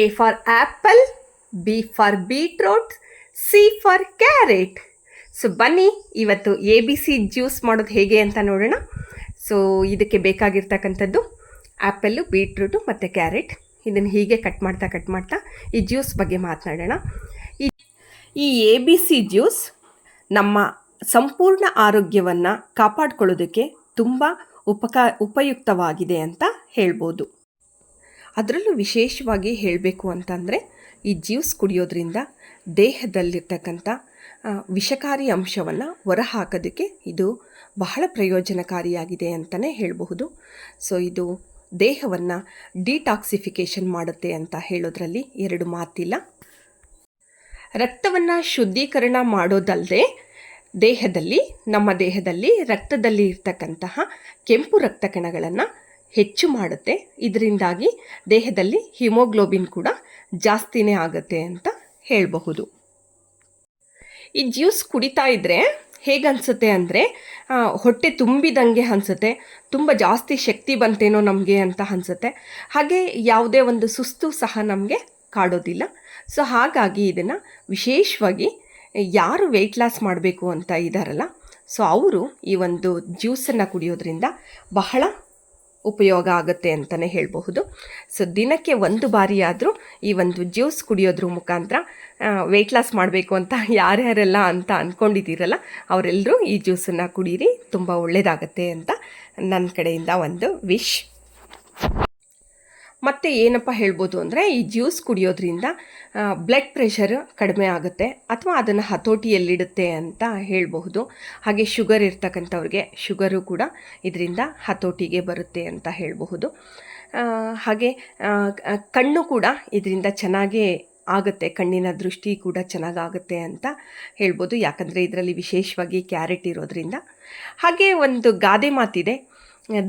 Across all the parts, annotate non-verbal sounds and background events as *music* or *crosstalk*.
A for apple B for beetroot C for carrot so ಬನ್ನಿ, ಇವತ್ತು A B C juice ಮಾಡೋದು ಹೇಗೆ ಅಂತ ನೋಡೋಣ. ಸೊ ಇದಕ್ಕೆ ಬೇಕಾಗಿರ್ತಕ್ಕಂಥದ್ದು ಆ್ಯಪಲ್ಲು ಬೀಟ್ರೂಟು ಮತ್ತು ಕ್ಯಾರೆಟ್ ಇದನ್ನು ಹೀಗೆ ಕಟ್ ಮಾಡ್ತಾ ಕಟ್ ಮಾಡ್ತಾ ಈ ಜ್ಯೂಸ್ ಬಗ್ಗೆ ಮಾತನಾಡೋಣ. ಈ ಈ ಎ ಬಿ ಸಿ ಜ್ಯೂಸ್ ನಮ್ಮ ಸಂಪೂರ್ಣ ಆರೋಗ್ಯವನ್ನು ಕಾಪಾಡಿಕೊಳ್ಳೋದಕ್ಕೆ ತುಂಬ ಉಪಕಾ, ಉಪಯುಕ್ತವಾಗಿದೆ ಅಂತ ಹೇಳ್ಬೋದು. ಅದರಲ್ಲೂ ವಿಶೇಷವಾಗಿ ಹೇಳಬೇಕು ಅಂತಂದರೆ, ಈ ಜ್ಯೂಸ್ ಕುಡಿಯೋದ್ರಿಂದ ದೇಹದಲ್ಲಿರ್ತಕ್ಕಂಥ ವಿಷಕಾರಿ ಅಂಶವನ್ನು ಹೊರಹಾಕೋದಕ್ಕೆ ಇದು ಬಹಳ ಪ್ರಯೋಜನಕಾರಿಯಾಗಿದೆ ಅಂತಲೇ ಹೇಳಬಹುದು. ಸೊ ಇದು ದೇಹವನ್ನು ಡಿಟಾಕ್ಸಿಫಿಕೇಷನ್ ಮಾಡುತ್ತೆ ಅಂತ ಹೇಳೋದ್ರಲ್ಲಿ ಎರಡು ಮಾತಿಲ್ಲ. ರಕ್ತವನ್ನು ಶುದ್ಧೀಕರಣ ಮಾಡೋದಲ್ಲದೆ ದೇಹದಲ್ಲಿ, ನಮ್ಮ ದೇಹದಲ್ಲಿ ರಕ್ತದಲ್ಲಿ ಇರ್ತಕ್ಕಂತಹ ಕೆಂಪು ರಕ್ತ ಕಣಗಳನ್ನು ಹೆಚ್ಚು ಮಾಡುತ್ತೆ. ಇದರಿಂದಾಗಿ ದೇಹದಲ್ಲಿ ಹಿಮೋಗ್ಲೋಬಿನ್ ಕೂಡ ಜಾಸ್ತಿನೇ ಆಗುತ್ತೆ ಅಂತ ಹೇಳಬಹುದು. ಈ ಜ್ಯೂಸ್ ಕುಡಿತಾ ಇದ್ದರೆ ಹೇಗನ್ಸುತ್ತೆ ಅಂದರೆ ಹೊಟ್ಟೆ ತುಂಬಿದಂಗೆ ಅನಿಸುತ್ತೆ, ತುಂಬ ಜಾಸ್ತಿ ಶಕ್ತಿ ಬಂತೇನೋ ನಮಗೆ ಅಂತ ಅನಿಸುತ್ತೆ. ಹಾಗೆ ಯಾವುದೇ ಒಂದು ಸುಸ್ತು ಸಹ ನಮಗೆ ಕಾಡೋದಿಲ್ಲ. ಸೊ, ಹಾಗಾಗಿ ಇದನ್ನು ವಿಶೇಷವಾಗಿ ಯಾರು ವೆಯ್ಟ್ ಲಾಸ್ ಮಾಡಬೇಕು ಅಂತ ಇದ್ದಾರಲ್ಲ ಸೊ, ಅವರು ಈ ಒಂದು ಜ್ಯೂಸನ್ನು ಕುಡಿಯೋದ್ರಿಂದ ಬಹಳ ಉಪಯೋಗ ಆಗುತ್ತೆ ಅಂತಲೇ ಹೇಳಬಹುದು. ಸೊ ದಿನಕ್ಕೆ ಒಂದು ಬಾರಿಯಾದರೂ ಈ ಒಂದು ಜ್ಯೂಸ್ ಕುಡಿಯೋದ್ರ ಮುಖಾಂತರ ವೆಯ್ಟ್ ಲಾಸ್ ಮಾಡಬೇಕು ಅಂತ ಯಾರ್ಯಾರೆಲ್ಲ ಅಂತ ಅಂದ್ಕೊಂಡಿದ್ದೀರಲ್ಲ ಅವರೆಲ್ಲರೂ ಈ ಜ್ಯೂಸನ್ನು ಕುಡೀರಿ, ತುಂಬ ಒಳ್ಳೆಯದಾಗತ್ತೆ ಅಂತ ನನ್ನ ಕಡೆಯಿಂದ ಒಂದು ವಿಶ್ ಮತ್ತು ಏನಪ್ಪ ಹೇಳ್ಬೋದು ಅಂದರೆ ಈ ಜ್ಯೂಸ್ ಕುಡಿಯೋದ್ರಿಂದ ಬ್ಲಡ್ ಪ್ರೆಷರ್ ಕಡಿಮೆ ಆಗುತ್ತೆ ಅಥವಾ ಅದನ್ನು ಹತೋಟಿಯಲ್ಲಿಡುತ್ತೆ ಅಂತ ಹೇಳಬಹುದು. ಹಾಗೆ ಶುಗರ್ ಇರ್ತಕ್ಕಂಥವ್ರಿಗೆ ಶುಗರು ಕೂಡ ಇದರಿಂದ ಹತೋಟಿಗೆ ಬರುತ್ತೆ ಅಂತ ಹೇಳಬಹುದು. ಹಾಗೆ ಕಣ್ಣು ಕೂಡ ಇದರಿಂದ ಚೆನ್ನಾಗೇ ಆಗುತ್ತೆ, ಕಣ್ಣಿನ ದೃಷ್ಟಿ ಕೂಡ ಚೆನ್ನಾಗಾಗುತ್ತೆ ಅಂತ ಹೇಳ್ಬೋದು. ಯಾಕಂದರೆ ಇದರಲ್ಲಿ ವಿಶೇಷವಾಗಿ ಕ್ಯಾರೆಟ್ ಇರೋದ್ರಿಂದ. ಹಾಗೆ ಒಂದು ಗಾದೆ ಮಾತಿದೆ,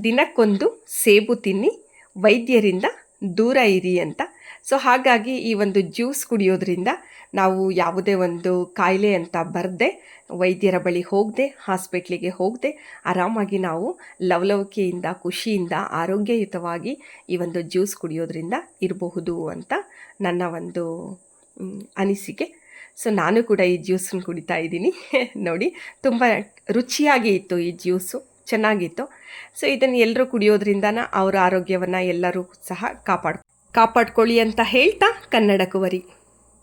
ದಿನಕ್ಕೊಂದು ಸೇಬು ತಿನ್ನಿ ವೈದ್ಯರಿಂದ ದೂರ ಇರಿ ಅಂತ. ಸೊ ಹಾಗಾಗಿ ಈ ಒಂದು ಜ್ಯೂಸ್ ಕುಡಿಯೋದ್ರಿಂದ ನಾವು ಯಾವುದೇ ಒಂದು ಕಾಯಿಲೆ ಅಂತ ಬರದೆ, ವೈದ್ಯರ ಬಳಿ ಹೋಗದೆ, ಹಾಸ್ಪಿಟ್ಲಿಗೆ ಹೋಗದೆ, ಆರಾಮಾಗಿ ನಾವು ಲವಲವಿಕೆಯಿಂದ, ಖುಷಿಯಿಂದ, ಆರೋಗ್ಯಯುತವಾಗಿ ಈ ಒಂದು ಜ್ಯೂಸ್ ಕುಡಿಯೋದ್ರಿಂದ ಇರಬಹುದು ಅಂತ ನನ್ನ ಒಂದು ಅನಿಸಿಕೆ. ಸೊ ನಾನು ಕೂಡ ಈ ಜ್ಯೂಸನ್ನು ಕುಡಿತಾ ಇದ್ದೀನಿ. *laughs* ನೋಡಿ, ತುಂಬ ರುಚಿಯಾಗಿ ಇತ್ತು ಈ ಜ್ಯೂಸು. ಚೆನ್ನಾಗಿತ್ತು. ಸೊ ಇದನ್ನು ಎಲ್ಲರೂ ಕುಡಿಯೋದ್ರಿಂದ ಅವರ ಆರೋಗ್ಯವನ್ನು ಎಲ್ಲರೂ ಸಹ ಕಾಪಾಡ್, ಕಾಪಾಡ್ಕೊಳ್ಳಿ ಅಂತ ಹೇಳ್ತಾ ಕನ್ನಡ ಕುವರಿ.